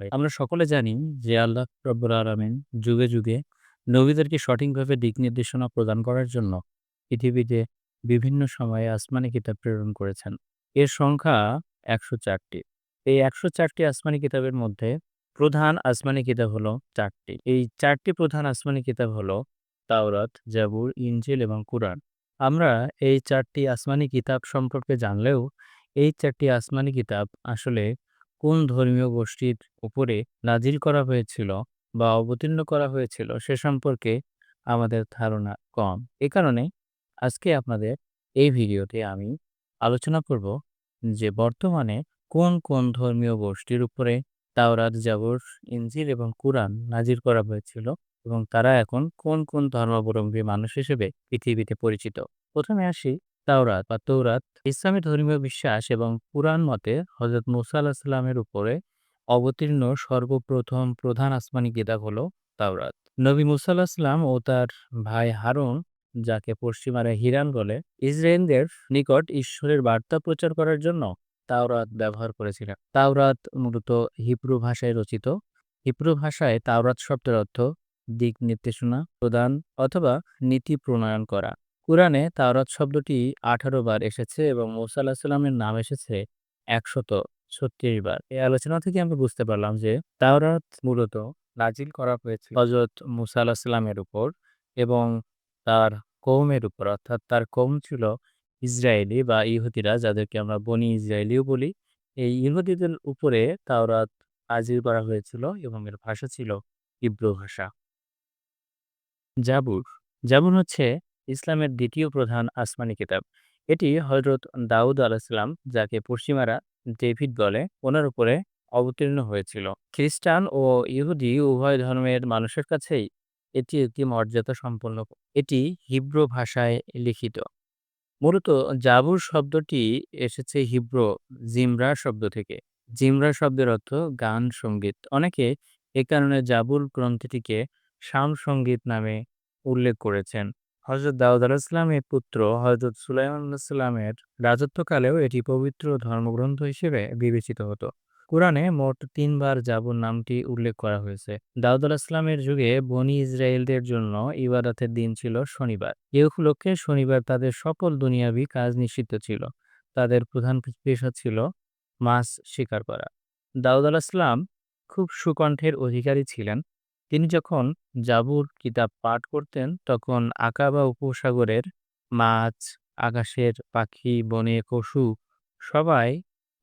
আমরা সকলে জানি যে আল্লাহ রব্বুল আলামিন যুগে, যুগে নবীদেরকে সঠিকভাবে দিক নির্দেশনা প্রদান করার জন্য পৃথিবীতে বিভিন্ন সময়ে আসমানি কিতাব প্রেরণ করেছেন। এর সংখ্যা একশো চারটি এই একশো চারটি আসমানি কিতাবের মধ্যে প্রধান আসমানি কিতাব হলো চারটি এই চারটি প্রধান আসমানি কিতাব হলো তাওরাত, জাবুর, ইঞ্জিল এবং কুরআন। আমরা এই চারটি আসমানি কিতাব সম্পর্কে জানলেও এই চারটি আসমানি কিতাব আসলে কোন ধর্মীয় গোষ্ঠীর উপরে নাজিল করা হয়েছিল বা অবতীর্ণ করা হয়েছিল সে সম্পর্কে আমাদের ধারণা কম। এ কারণে আজকে আপনাদের এই ভিডিওতে আমি আলোচনা করব যে বর্তমানে কোন, কোন ধর্মীয় গোষ্ঠীর উপরে তাওরাত, জাবুর, ইনজিল এবং কুরআন নাজির করা হয়েছিল এবং তারা এখন কোন, কোন ধর্মাবলম্বী মানুষ হিসেবে পৃথিবীতে পরিচিত। প্রথমে আসি তাওরাত বা তৌরাত ইসলামী ধর্মীয় বিশ্বাস এবং পুরাণ মতে হজরত মুসা আলাহিস সালামের উপরে অবতীর্ণ সর্বপ্রথম প্রধান আসমানি কিতাব হলো তাওরাত। নবী মুসা আলাহিস ও তার ভাই হারুন, যাকে পশ্চিমারা হিরান বলে ইসরায়েলদের নিকট ঈশ্বরের বার্তা প্রচার করার জন্য তাওরাত ব্যবহার করেছিলেন। তাওরাত মূলত হিব্রু ভাষায় রচিত। হিব্রু ভাষায় তাওরাত শব্দের অর্থ দিক নির্দেশনা প্রদান অথবা নীতি প্রণয়ন করা। কুরআনে তাওরাত শব্দটি আঠারো বার এসেছে এবং মুসা আলাহিস সালামের নাম এসেছে একশত ছত্রিশ বার। এই আলোচনা থেকে আমরা বুঝতে পারলাম যে তাওরাত মূলত নাজিল করা হয়েছে হজরত মুসা আলাহিস সালামের উপর এবং তার কৌমের উপর, অর্থাৎ তার কৌম ছিল ইসরায়েলি বা ইহুদিরা যাদেরকে আমরা বনি ইসরায়েলিও বলি। এই ইহুদিদের উপরে তাওরাত নাজিল করা হয়েছিল এবং এর ভাষা ছিল ইব্রু ভাষা। জাবুর জাবুর হচ্ছে ইসলামের দ্বিতীয় প্রধান আসমানি কিতাব। এটি হজরত দাউদ আলাহিসাল্লাম যাকে পশ্চিমারা ডেভিড বলে, ওনার উপরে অবতীর্ণ হয়েছিল। খ্রিস্টান ও ইহুদি উভয় ধর্মের মানুষের কাছেই এটি একটি মর্যাদা সম্পন্ন এটি হিব্রু ভাষায় লিখিত। মূলত জাবুর শব্দটি এসেছে হিব্রু, জিমরা শব্দ থেকে। জিমরা শব্দের অর্থ গান সংগীত। অনেকে এ কারণে জাবুর গ্রন্থটিকে শাম সংগীত নামে উল্লেখ করেছেন। হজরত দাউদ আলাহিসাল্লামের পুত্র হজরত সুলাইমান আলাহিসাল্লামের রাজত্বকালেও এটি পবিত্র ধর্মগ্রন্থ হিসেবে বিবেচিত হতো। কুরআনে মোট তিনবার জাবুর নামটি উল্লেখ করা হয়েছে। দাউদ আলাহিসাল্লামের যুগে বনি ইসরায়েলদের জন্য ইবাদতের দিন ছিল শনিবার। এ উপলক্ষে শনিবার তাদের সকল দুনিয়াবি কাজ নিষিদ্ধ ছিল। তাদের প্রধান পেশা ছিল মাছ শিকার করা। দাউদ আলাহিসাল্লাম খুব সুকণ্ঠের অধিকারী ছিলেন। তিনি যখন জাবুর কিতাব পাঠ করতেন তখন আকাবা উপসাগরের মাছ, আকাশের পাখি, বনে পশু সবাই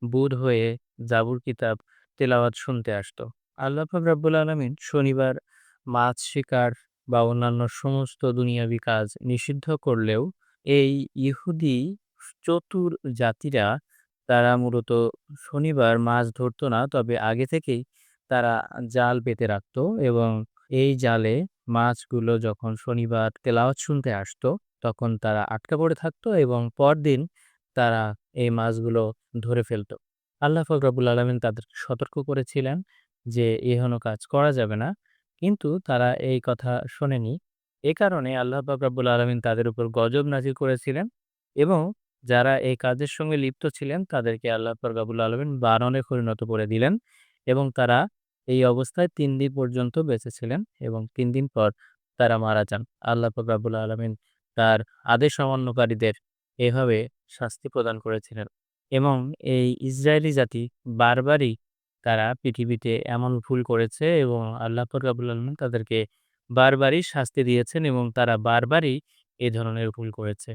বুঁদ হয়ে জাবুর কিতাব তেলাওয়াত শুনতে আসত। আল্লাহ রাব্বুল আলামিন শনিবার মাছ শিকার বা অন্যান্য সমস্ত দুনিয়াবি কাজ নিষিদ্ধ করলেও এই ইহুদি চতুর জাতিরা তারা মূলত শনিবার মাছ ধরত না তবে আগে থেকেই তারা জাল পেতে রাখত এবং এই জালে মাছগুলো যখন শনিবার তেলাওয়াত শুনতে আসতো, তখন তারা আটকা পড়ে থাকতো এবং পরদিন তারা এই মাছগুলো ধরে ফেলত। আল্লাহ পাক রব্বুল আলামিন তাদেরকে সতর্ক করেছিলেন যে এহেন কাজ করা যাবে না। কিন্তু তারা এই কথা শোনেনি। এ কারণে আল্লাহ পাক রব্বুল আলামিন তাদের উপর গজব নাজির করেছিলেন এবং যারা এই কাজের সঙ্গে লিপ্ত ছিলেন, তাদেরকে আল্লাহ পাক রব্বুল আলামিন বানরে পরিণত করে দিলেন এবং তারা এই অবস্থায় তিন দিন পর্যন্ত বেঁচে ছিলেন এবং তিন দিন পর তারা মারা যান। আল্লাহ পাক রব্বুল আলামিন তার আদেশ অমান্যকারীদের এভাবে শাস্তি প্রদান করেছিলেন এবং এই ইসরায়েলি জাতি বারবারই তারা পৃথিবীতে এমন ভুল করেছে এবং আল্লাহ পাক রব্বুল আলামিন তাদেরকে বারবারই শাস্তি দিয়েছেন এবং তারা বারবারই এ ধরনের ভুল করেছে।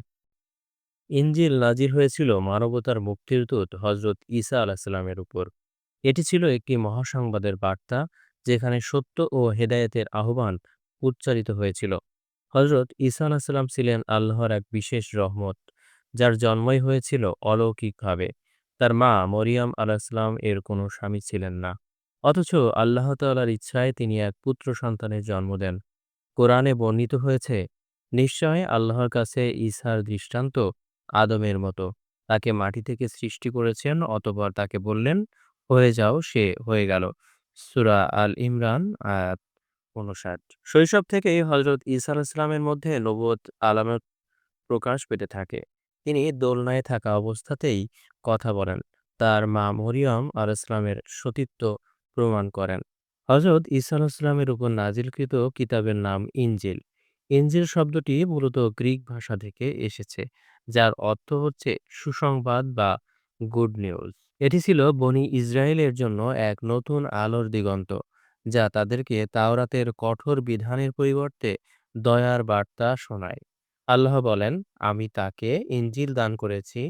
ইনজিল নাজিল হয়েছিল মানবতার মুক্তির দূত হজরত ঈসা আলাহিসাল্লামের উপর। এটি ছিল একটি মহাসংবাদের বার্তা যেখানে সত্য ও হেদায়েতের আহ্বান উচ্চারিত হয়েছিল। হজরত ঈসা আলাহিসাল্লাম ছিলেন আল্লাহর এক বিশেষ রহমত, যার জন্মই হয়েছিল অলৌকিকভাবে। তার মা মরিয়াম আলাহিসাল্লাম এর কোনো স্বামী ছিলেন না। অথচ আল্লাহ তাল্লার ইচ্ছায় তিনি এক পুত্র সন্তানের জন্ম দেন। কোরআনে বর্ণিত হয়েছে, নিশ্চয় আল্লাহর কাছে ঈসার দৃষ্টান্ত আদমের মতো তাকে মাটি থেকে সৃষ্টি করেছেন, অতপর তাকে বললেন হয়ে যাও, সে হয়ে গেল। সুরা আল ইমরান, আয়াত উনষাট শৈশব থেকেই হজরত ঈসা আলাহিসাল্লামের মধ্যে নবুয়ত আলামত প্রকাশ পেতে থাকে। তিনি দোলনায় থাকা অবস্থাতেই কথা বলেন। তার মা মরিয়ম আলাইসলামের সতীত্ব প্রমাণ করেন। হজরত ঈসা আলাহিসাল্লামের উপর নাজিলকৃত কিতাবের নাম ইঞ্জিল ইঞ্জিল শব্দটি মূলত গ্রিক ভাষা থেকে এসেছে, যার অর্থ হচ্ছে সুসংবাদ বা গুড নিউজ। এটি ছিল বনি ইসরায়েলের জন্য এক নতুন আলোর দিগন্ত, যা তাদেরকে তাওরাতের কঠোর বিধানের পরিবর্তে দয়ার বার্তা শোনায়। আল্লাহ বলেন, আমি তাকে ইনজিল দান করেছি,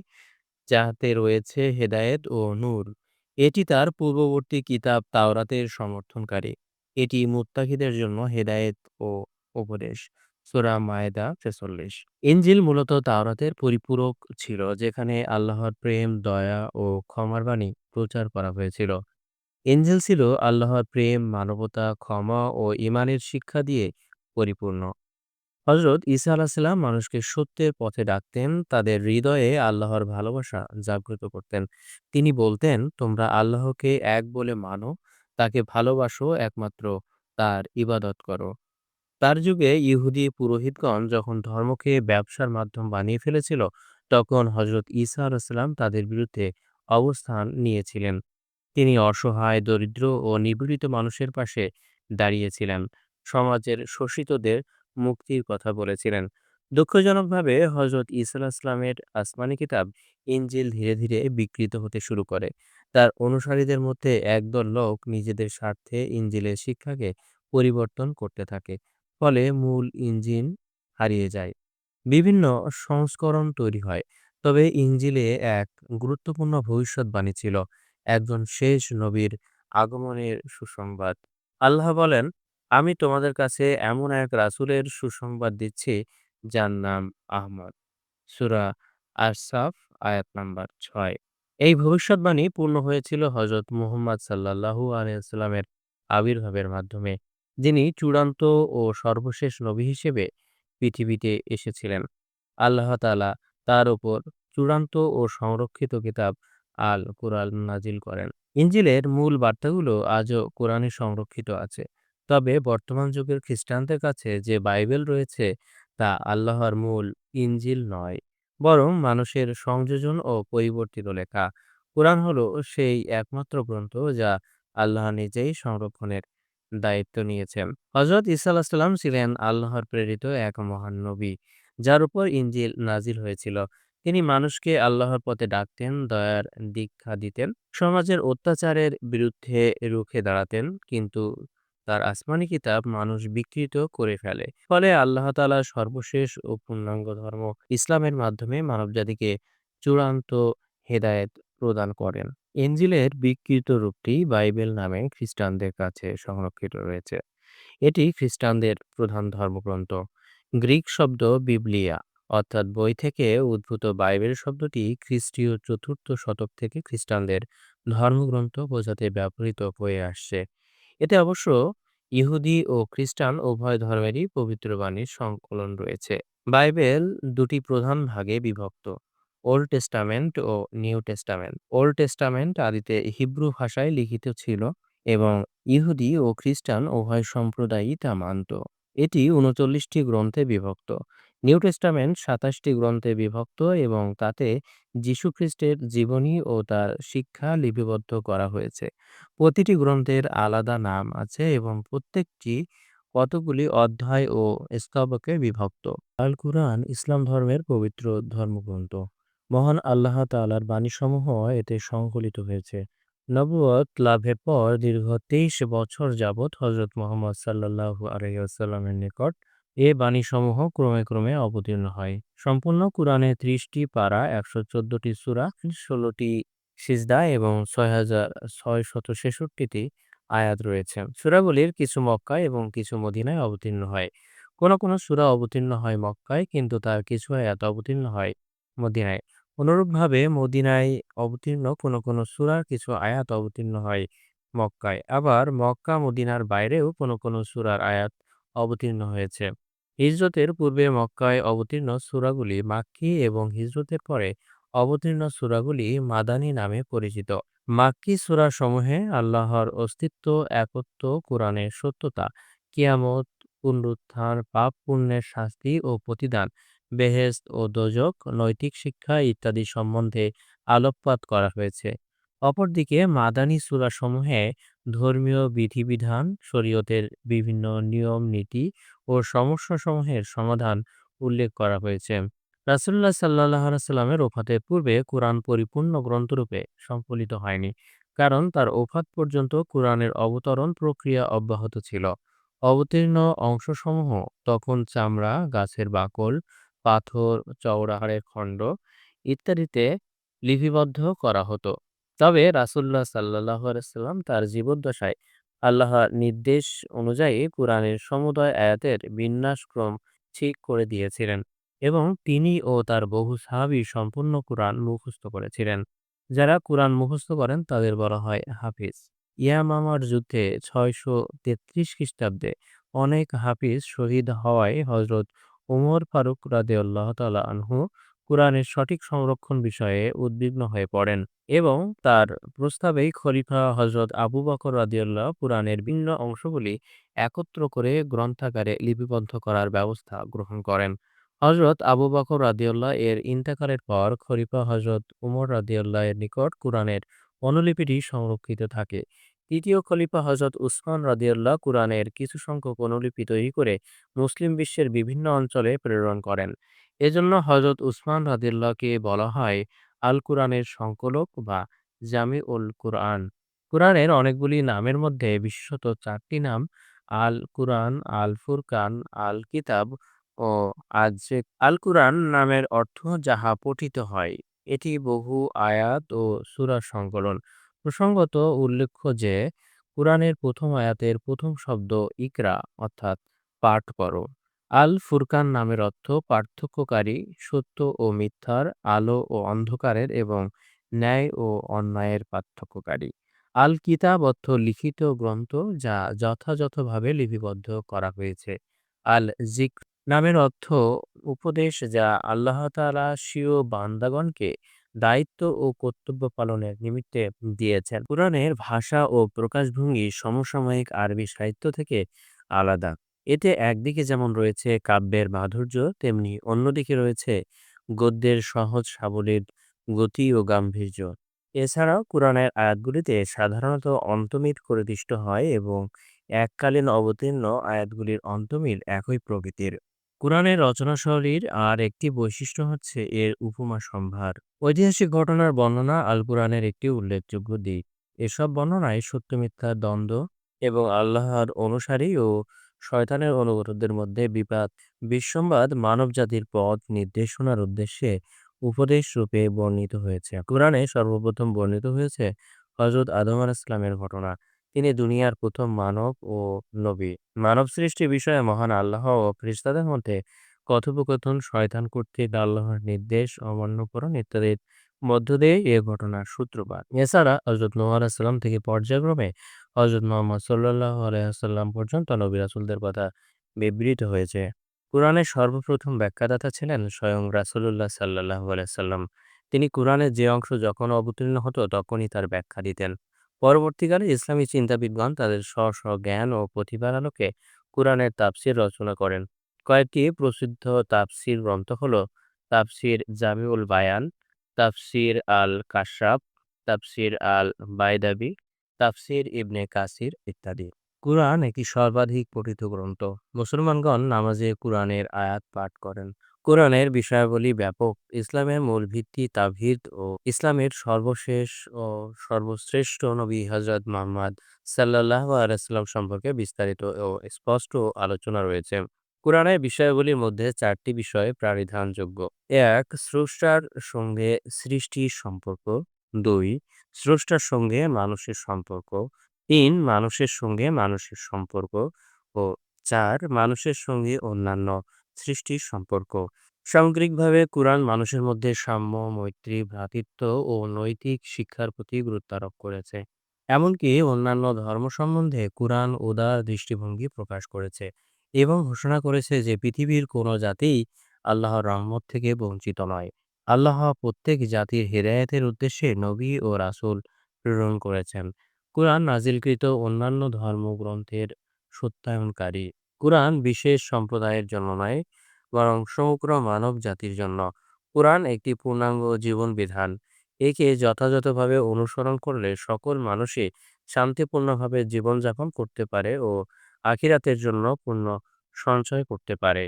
যাহাতে রয়েছে হেদায়েত ও নূর। এটি তার পূর্ববর্তী কিতাব তাওরাতের সমর্থনকারী। এটি মুত্তাকিদের জন্য হেদায়েত ও উপদেশ। সূরা মায়েদা ৪৬ ইনজিল মূলত তাওরাতের পরিপূরক ছিল, যেখানে আল্লাহর প্রেম, দয়া ও ক্ষমার বাণী প্রচার করা হয়েছিল। ইনজিল ছিল আল্লাহর প্রেম, মানবতা, ক্ষমা ও ইমানের শিক্ষা দিয়ে পরিপূর্ণ। হজরত ঈসা আলাহিসাল্লাম মানুষকে সত্যের পথে ডাকতেন, তাদের হৃদয়ে আল্লাহর ভালোবাসা জাগ্রত করতেন। তিনি বলতেন, তোমরা আল্লাহকে এক বলে মানো, তাকে ভালোবাসো একমাত্র, তার ইবাদত করো। তার যুগে ইহুদি পুরোহিতগণ যখন ধর্মকে ব্যবসার মাধ্যম বানিয়ে ফেলেছিল, তখন হজরত ঈসা আলাহিসাল্লাম তাদের বিরুদ্ধে অবস্থান নিয়েছিলেন। তিনি অসহায়, দরিদ্র ও নিপীড়িত মানুষের পাশে দাঁড়িয়েছিলেন। সমাজের শোষিতদের মুক্তির কথা বলেছিলেন। দুঃখজনকভাবে হজরত ঈসা আলাহিসাল্লামের আসমানি কিতাব ইনজিল ধীরে ধীরে বিকৃত হতে শুরু করে। তার অনুসারীদের মধ্যে একদল লোক নিজেদের স্বার্থে ইঞ্জিলের শিক্ষাকে পরিবর্তন করতে থাকে। ফলে মূল ইঞ্জিন হারিয়ে যায়। বিভিন্ন সংস্করণ তৈরি হয়, তবে ইনজিলে এক গুরুত্বপূর্ণ ভবিষ্যৎবাণী ছিল, একজন শেষ নবীর আগমনের সুসংবাদ। আল্লাহ বলেন, আমি তোমাদের কাছে এমন এক রাসুলের সুসংবাদ দিচ্ছি, যার নাম আহমদ। সুরা আস-সাফ আয়াত নাম্বার ছয়। এই ভবিষ্যদ্বাণী পূর্ণ হয়েছিল হযরত মুহাম্মদ সাল্লাল্লাহু আলাইহি ওয়াসাল্লামের আবির্ভাবের মাধ্যমে। যিনি চূড়ান্ত ও সর্বশেষ নবী হিসেবে পৃথিবীতে এসেছিলেন। আল্লাহ তালা তার উপর চূড়ান্ত ও সংরক্ষিত কিতাব আল কুরআন নাজিল করেন। ইঞ্জিলের মূল বার্তাগুলো আজও কোরআনে সংরক্ষিত আছে। তবে বর্তমান যুগের খ্রিস্টানদের কাছে যে বাইবেল রয়েছে তা আল্লাহর মূল ইঞ্জিল নয়, বরং মানুষের সংযোজন ও পরিবর্তিত লেখা। কোরআন হলো সেই একমাত্র গ্রন্থ যা আল্লাহ নিজেই সংরক্ষণের দায়িত্ব নিয়েছেন। হজরত ইসা আলাহিসাল্লাম ছিলেন আল্লাহর প্রেরিত এক মহান নবী, যার উপর ইঞ্জিল নাজিল হয়েছিল। তিনি মানুষকে আল্লাহর পথে ডাকতেন, দয়ার দীক্ষা দিতেন, সমাজের অত্যাচারের বিরুদ্ধে রুখে দাঁড়াতেন, কিন্তু তার আসমানি কিতাব মানুষ বিকৃত করে ফেলে। ফলে আল্লাহ তাআলা সর্বশেষ ও পূর্ণাঙ্গ ধর্ম ইসলামের মাধ্যমে মানবজাতিকে চূড়ান্ত হেদায়েত প্রদান করেন। ইনজিলের বিকৃত রূপটি বাইবেল নামে খ্রিস্টানদের কাছে সংরক্ষিত রয়েছে। এটি খ্রিস্টানদের প্রধান ধর্মগ্রন্থ। গ্রিক শব্দ বিবলিয়া, অর্থাৎ বই থেকে উদ্ভূত বাইবেল শব্দটি খ্রিস্টীয় চতুর্থ শতক থেকে খ্রিস্টানদের ধর্মগ্রন্থ বোঝাতে ব্যবহৃত হয়ে আসছে। এতে অবশ্য ইহুদি ও খ্রিস্টান উভয় ধর্মেরই পবিত্র বাণীর সংকলন রয়েছে। বাইবেল দুটি প্রধান ভাগে বিভক্ত। ওল্ড টেস্টামেন্ট ও নিউ টেস্টামেন্ট ওল্ড টেস্টামেন্ট আদিতে হিব্রু ভাষায় লিখিত ছিল এবং ইহুদি ও খ্রিস্টান উভয় সম্প্রদায়ই তা মানত। এটি উনচল্লিশটি গ্রন্থে বিভক্ত। নিউ টেস্টামেন্ট সাতাশটি গ্রন্থে বিভক্ত এবং তাতে যীশুখ্রিস্টের জীবনী ও তার শিক্ষা লিপিবদ্ধ করা হয়েছে। প্রতিটি গ্রন্থের আলাদা নাম আছে এবং প্রত্যেকটি কতগুলি অধ্যায় ও স্তবকে বিভক্ত। আল কুরআন ইসলাম ধর্মের পবিত্র ধর্মগ্রন্থ। মহান আল্লাহ তালার বাণীসমূহ এতে সংকলিত হয়েছে। নবুয়ত লাভের পর দীর্ঘ তেইশ বছর যাবৎ হজরত মোহাম্মদ সাল্লাল্লাহু আলাইহি ওয়াসাল্লামের নিকট এ বাণীসমূহ ক্রমে ক্রমে অবতীর্ণ হয়। সম্পূর্ণ কুরআনে ত্রিশটি পারা, একশো চোদ্দটি সূরা, ষোলোটি সিজদা এবং ছয় হাজার ছয়শত ছেষট্টিটি আয়াত রয়েছে। সূরাগুলির কিছু মক্কায় এবং কিছু মদিনায় অবতীর্ণ হয়। কোনো কোনো সূরা অবতীর্ণ হয় মক্কায়, কিন্তু তার কিছু আয়াত অবতীর্ণ হয় মদিনায়। অনুরূপভাবে মদিনায় অবতীর্ণ কোনো কোনো সূরার কিছু আয়াত অবতীর্ণ হয় মক্কায়। আবার মক্কা, মদিনার বাইরেও কোনো কোনো সূরার আয়াত অবতীর্ণ হয়েছে। হিজরতের পূর্বে মক্কায় অবতীর্ণ সূরাগুলি মাক্কি এবং হিজরতের পরে অবতীর্ণ সূরাগুলি মাদানী নামে পরিচিত। মাক্কি সূরাসমূহে আল্লাহর অস্তিত্ব, একত্ব, কোরআনের সত্যতা, কিয়ামত, পুনরুত্থান পাপ পুণ্যের শাস্তি ও প্রতিদান বেহেশত ও দোজক নৈতিক শিক্ষা ইত্যাদি সম্বন্ধে আলোকপাত করা হয়েছে অপরদিকে মাদানী সূরাসমূহে ধর্মীয় বিধিবিধান, শরীয়তের বিভিন্ন নিয়ম নীতি ও সমস্যাসমূহের সমাধান উল্লেখ করা হয়েছে। রাসূলুল্লাহ সাল্লাল্লাহু আলাইহি সাল্লামের ওফাতের পূর্বে কোরআন পরিপূর্ণ গ্রন্থরূপে সংকলিত হয়নি। কারণ তার ওফাত পর্যন্ত কুরআনের অবতরণ প্রক্রিয়া অব্যাহত ছিল। অবতীর্ণ অংশসমূহ তখন চামড়া, গাছের বাকল, পাথর, চওড়া হাড়ের খণ্ড ইত্যাদিতে লিপিবদ্ধ করা হতো। তবে রাসুল্লাহ আলাইহি সাল্লাম তার জীবদ্দশায় আল্লাহর নির্দেশ অনুযায়ী কুরআনের সমুদয় আয়াতের বিন্যাসক্রম ঠিক করে দিয়েছিলেন এবং তিনি ও তার বহু সাহাবী সম্পূর্ণ কুরআন মুখস্থ করেছিলেন। যারা কুরআন মুখস্থ করেন তাদের বলা হয় হাফিজ। ইয়ামামার যুদ্ধে ৬৩৩ খ্রিস্টাব্দে অনেক হাফিজ শহীদ হওয়ায় হযরত ওমর ফারুক রাদিয়াল্লাহু তাআলা আনহু কুরআনের সঠিক সংরক্ষণ বিষয়ে উদ্বিগ্ন হয়ে পড়েন এবং তার প্রস্তাবেই খলিফা হযরত আবু বকর রাদিয়াল্লাহু কুরআনের ভিন্ন অংশগুলি একত্র করে গ্রন্থাকারে লিপিবদ্ধ করার ব্যবস্থা গ্রহণ করেন। হযরত আবু বকর রাদিয়াল্লাহু এর ইন্তেকালের পর খলিফা হযরত উমর রাদিয়াল্লাহু এর নিকট কুরআনের অনুলিপিটি সংরক্ষিত থাকে। তৃতীয় খলিফা হযরত উসমান রাদিয়াল্লাহু কুরআনের কিছু সংখ্যক অনুলিপি তৈরি করে মুসলিম বিশ্বের বিভিন্ন অঞ্চলে প্রেরণ করেন। এজন্য হযরত উসমান রাদিয়াল্লাহুকে বলা হয় আল কুরআনের সংকলক বা জামি উল কুরআন। কুরআনের অনেকগুলি নামের মধ্যে বিশেষত চারটি নাম আল কুরআন, আল ফুরকান, আল কিতাব ও আজ-জেক আল কুরআন নামের অর্থ যাহা পঠিত হয়। এটি বহু আয়াত ও সুরা সংকলন। প্রসঙ্গত উল্লেখ্য যে কুরআনের প্রথম আয়াতের প্রথম শব্দ ইকরা অর্থাৎ পাঠ করো। আল ফুরকান নামের অর্থ পার্থক্যকারী, সত্য ও মিথ্যার, আলো ও অন্ধকারের এবং ন্যায় ও অন্যায়ের পার্থক্যকারী। আল কিতাব অর্থ লিখিত গ্রন্থ যা যথাযথভাবে লিপিবদ্ধ করা হয়েছে। আল জিক নামের অর্থ উপদেশ যা আল্লাহ স্বীয় বান্দাগণকে দায়িত্ব ও কর্তব্য পালনের নিমিত্তে দিয়েছেন। কুরআনের ভাষা ও প্রকাশভঙ্গি সমসাময়িক আরবি সাহিত্য থেকে আলাদা। এতে একদিকে যেমন রয়েছে কাব্যের মাধুর্য, তেমনি অন্যদিকে রয়েছে গদ্যের সহজ সাবলীল গতি ও গাম্ভীর্য। এছাড়াও কুরআনের আয়াতগুলিতে সাধারণত অন্তমিল পরিদিষ্ট হয় এবং এককালীন অবতীর্ণ আয়াতগুলির অন্তমিল একই প্রকৃতির। কুরআনের রচনাশৈলীর আর একটি বৈশিষ্ট্য হচ্ছে এর উপমা সম্ভার। ঐতিহাসিক ঘটনার বর্ণনা আল কুরআনের একটি উল্লেখযোগ্য দিক। এসব বর্ণনায় সত্য মিথ্যার দ্বন্দ্ব এবং আল্লাহর অনুসারী ও শয়তানের অনুগতদের মধ্যে বিবাদ বিসংবাদ মানবজাতির পথ নির্দেশনার উদ্দেশ্যে উপদেশ রূপে বর্ণিত হয়েছে। কোরআনে সর্বপ্রথম বর্ণিত হয়েছে হজরত আদম আলাইহিস ইসলামের ঘটনা। তিনি দুনিয়ার প্রথম মানব ও নবী। মানব সৃষ্টি বিষয়ে মহান আল্লাহ ও ফেরেশতাদের মধ্যে কথোপকথন, শয়তান কর্তৃক আল্লাহর নির্দেশ অমান্যকরণ ইত্যাদির মধ্য দিয়ে এ ঘটনার সূত্রপাত। এছাড়া নূহ আলাইহিস থেকে পর্যায়ক্রমে হযরত মুহাম্মদ সাল্লাল্লাহু আলাইহি ওয়াসাল্লাম পর্যন্ত নবী রাসুলদের কথা বিবৃত হয়েছে। কোরআনের সর্বপ্রথম ব্যাখ্যাদাতা ছিলেন স্বয়ং রাসূলুল্লাহ সাল্লাল্লাহু আলাইহি সাল্লাম। তিনি কুরআনের যে অংশ যখন অবতীর্ণ হতো তখনই তার ব্যাখ্যা দিতেন। পরবর্তীকালে ইসলামী চিন্তাবিদগণ তাদের স্ব স্ব জ্ঞান ও প্রতিভার আলোকে কুরআনের তাফসীর রচনা করেন। কয়েকটি প্রসিদ্ধ তাফসীর গ্রন্থ হলো তাফসীর জামিউল বায়ান, তাফসীর আল কাশাফ, তাফসীর আল বাইদাবী, তাফসীর ইবনে কাসির ইত্যাদি। কুরআন একটি সর্বাধিক পঠিত গ্রন্থ। মুসলমানগণ নামাজে কুরআনের আয়াত পাঠ করেন। কুরআনের বিষয়াবলী ব্যাপক। ইসলামের মূল ভিত্তি তাওহীদ ও ইসলামের সর্বশেষ ও সর্বশ্রেষ্ঠ নবী হযরত মুহাম্মদ সাল্লাল্লাহু আলাইহি ওয়াসাল্লাম সম্পর্কে বিস্তারিত ও স্পষ্ট আলোচনা রয়েছে। কোরআনের বিষয়গুলির মধ্যে চারটি বিষয় প্রাণিধানযোগ্য। এক, স্রষ্টার সঙ্গে সৃষ্টির সম্পর্ক। দুই, স্রষ্টার সঙ্গে মানুষের সম্পর্ক। তিন, মানুষের সঙ্গে মানুষের সম্পর্ক ও চার, মানুষের সঙ্গে অন্যান্য সৃষ্টির সম্পর্ক। সামগ্রিকভাবে কুরআন মানুষের মধ্যে সাম্য, মৈত্রী, ভ্রাতৃত্ব ও নৈতিক শিক্ষার প্রতি গুরুত্ব আরোপ করেছে। এমনকি অন্যান্য ধর্ম সম্বন্ধে কুরআন উদার দৃষ্টিভঙ্গি প্রকাশ করেছে এবং ঘোষণা করেছে যে পৃথিবীর কোনো জাতিই আল্লাহর রহমত থেকে বঞ্চিত নয়। আল্লাহ প্রত্যেক জাতির হেদায়েতের উদ্দেশ্যে নবী ও রাসুল প্রেরণ করেছেন। কুরআন নাজিলকৃত অন্যান্য ধর্মগ্রন্থের সত্যায়নকারী। কুরআন বিশেষ সম্প্রদায়ের জন্য নয়, বরং সমগ্র মানব জাতির জন্য। কুরআন একটি পূর্ণাঙ্গ জীবন বিধান। একে যথাযথভাবে অনুসরণ করলে সকল মানুষই শান্তিপূর্ণভাবে জীবনযাপন করতে পারে ও আখিরাতের জন্য পূর্ণ সঞ্চয় করতে পারে